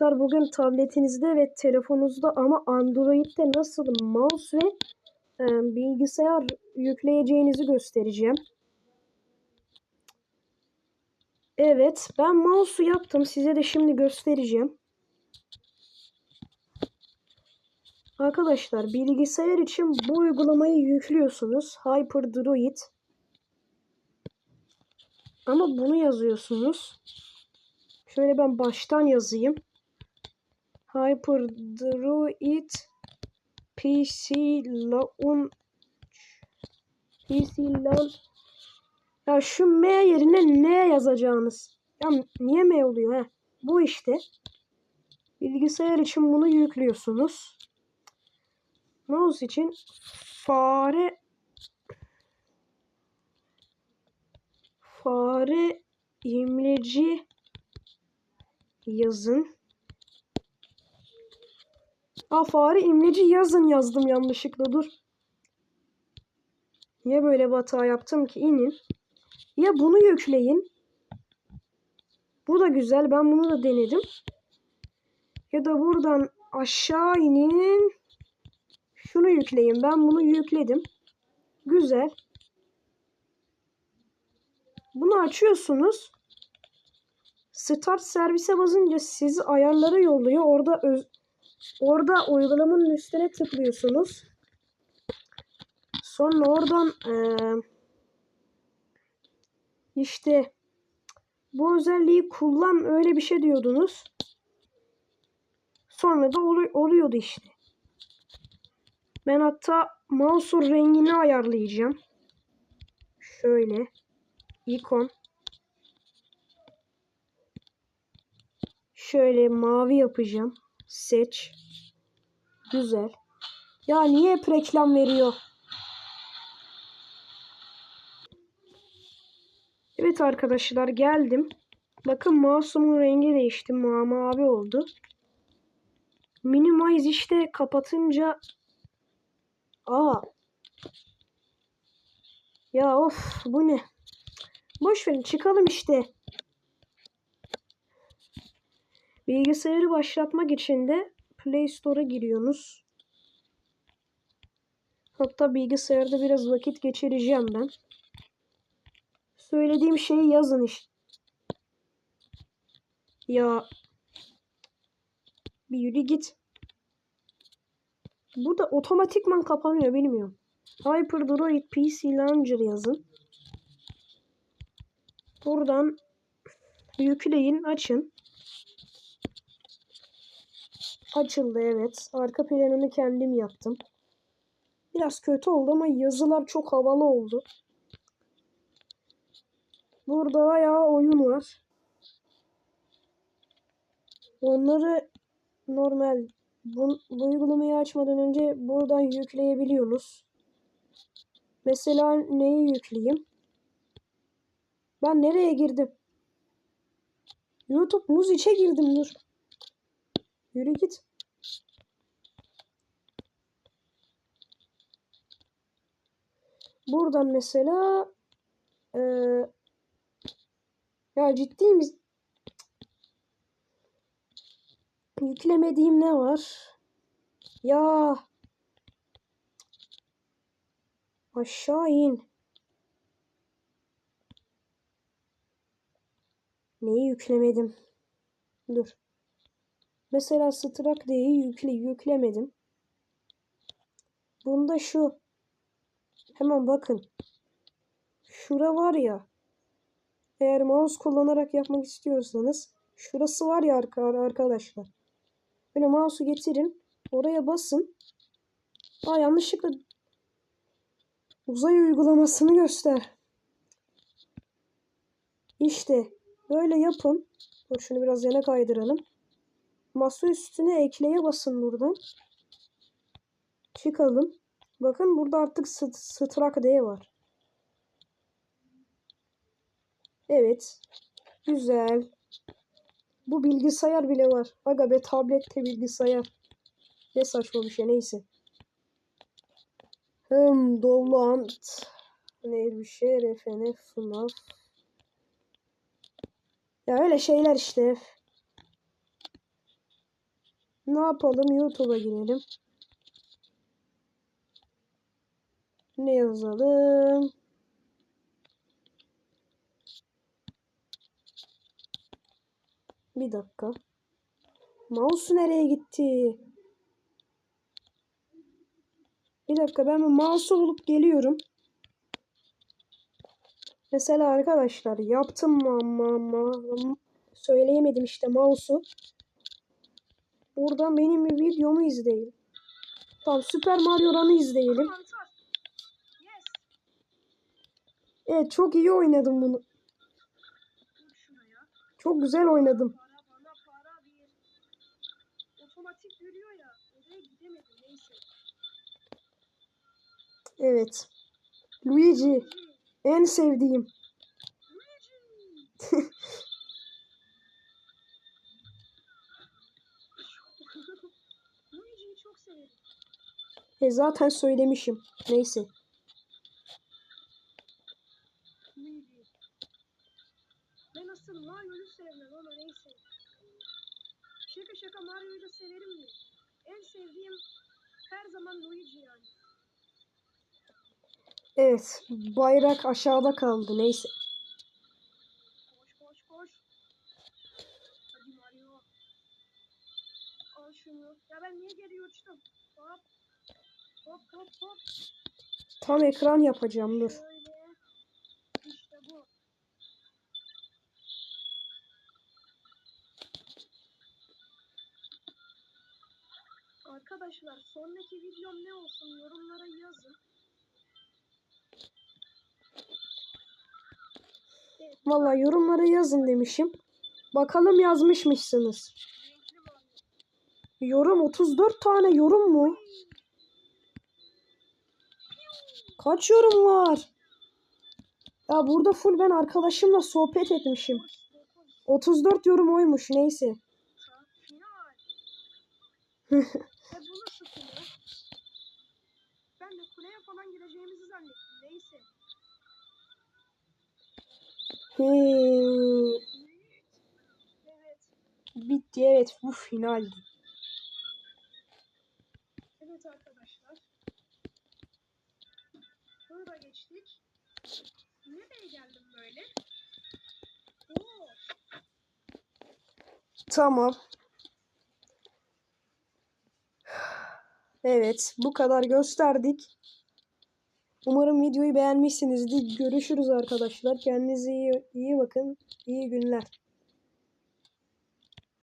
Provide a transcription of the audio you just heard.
Arkadaşlar bugün tabletinizde ve telefonunuzda ama Android'de nasıl mouse ve e, bilgisayar yükleyeceğinizi göstereceğim. Evet ben mouse'u yaptım. Size de şimdi göstereceğim. Arkadaşlar bilgisayar için bu uygulamayı yüklüyorsunuz. HyperDroid. Ama bunu yazıyorsunuz. Şöyle ben baştan yazayım. HyperDroid PC Launch PC Launch Ya şu M yerine N yazacağınız. Ya niye M oluyor he? Bu işte. Bilgisayar için bunu yüklüyorsunuz. Mouse için fare fare imleci yazın. Aa fare imleci yazın yazdım yanlışlıkla dur. Niye böyle bir hata yaptım ki? İnin. Ya bunu yükleyin. Bu da güzel. Ben bunu da denedim. Ya da buradan aşağı inin. Şunu yükleyin. Ben bunu yükledim. Güzel. Bunu açıyorsunuz. Start servise basınca sizi ayarlara yolluyor. Orada öz, orada uygulamanın üstüne tıklıyorsunuz. Sonra oradan ee, işte bu özelliği kullan öyle bir şey diyordunuz. Sonra da ol, oluyordu işte. Ben hatta mouse'un rengini ayarlayacağım. Şöyle. ikon. Şöyle mavi yapacağım. Seç. Güzel. Ya niye hep reklam veriyor? Evet arkadaşlar geldim. Bakın mouse'umun rengi değişti. Ma mavi oldu. Minimize işte kapatınca Aa. Ya of bu ne? Boş verin çıkalım işte. Bilgisayarı başlatmak için de Play Store'a giriyorsunuz. Hatta bilgisayarda biraz vakit geçireceğim ben. Söylediğim şeyi yazın işte. Ya bir yürü git. Burada otomatikman kapanıyor bilmiyorum. HyperDroid PC Launcher yazın. Buradan yükleyin açın. Açıldı evet. Arka planını kendim yaptım. Biraz kötü oldu ama yazılar çok havalı oldu. Burada bayağı oyun var. Onları normal bu, bu uygulamayı açmadan önce buradan yükleyebiliyorsunuz. Mesela neyi yükleyeyim? Ben nereye girdim? YouTube muz içe girdim dur. Yürü git. Buradan mesela ee, ya ciddi misin? Yüklemediğim ne var? Ya aşağı in. Neyi yüklemedim? Dur. Mesela Strak D'yi yükle, yüklemedim. Bunda şu. Hemen bakın. Şura var ya. Eğer mouse kullanarak yapmak istiyorsanız. Şurası var ya arkadaşlar. Böyle mouse'u getirin. Oraya basın. Aa yanlışlıkla uzay uygulamasını göster. İşte böyle yapın. Dur şunu biraz yana kaydıralım. Masa üstüne ekleye basın buradan. Çıkalım. Bakın burada artık Strak D var. Evet. Güzel. Bu bilgisayar bile var. Aga be tablette bilgisayar. Ne saçma bir şey neyse. Hım Dolant. Ne bir şey refene FNAF. Ya öyle şeyler işte. Ne yapalım? YouTube'a girelim. Ne yazalım? Bir dakika. Mouse nereye gitti? Bir dakika ben mouse'u bulup geliyorum. Mesela arkadaşlar yaptım mı ama, ama söyleyemedim işte mouse'u. Buradan benim bir videomu izleyin. Tamam Super Mario Run'ı izleyelim. Evet çok iyi oynadım bunu. Çok güzel oynadım. Evet. Luigi en sevdiğim. Luigi. Luigi'yi çok severim. E zaten söylemişim. Neyse. Ben asıl Mario'yu sevmem ama neyse. Şaka şaka Mario'yu da severim de. En sevdiğim her zaman Luigi yani. Evet. Bayrak aşağıda kaldı. Neyse. Şunu. Ya ben niye geri uçtum? Hop. Hop hop hop. Tam ekran yapacağım dur. İşte bu. Arkadaşlar sonraki videom ne olsun yorumlara yazın. Vallahi yorumlara yazın demişim. Bakalım yazmışmışsınız. Yorum 34 tane yorum mu? Kaç yorum var? Ya burada full ben arkadaşımla sohbet etmişim. Boş, dokuz, 34 yorum oymuş. Neyse. Hmm, Evet. bitti evet bu finaldi. Evet arkadaşlar. Bunu da geçtik. Nereye geldim böyle? Oo, Tamam. Evet bu kadar gösterdik. Umarım videoyu beğenmişsinizdir. Görüşürüz arkadaşlar. Kendinize iyi, iyi bakın. İyi günler.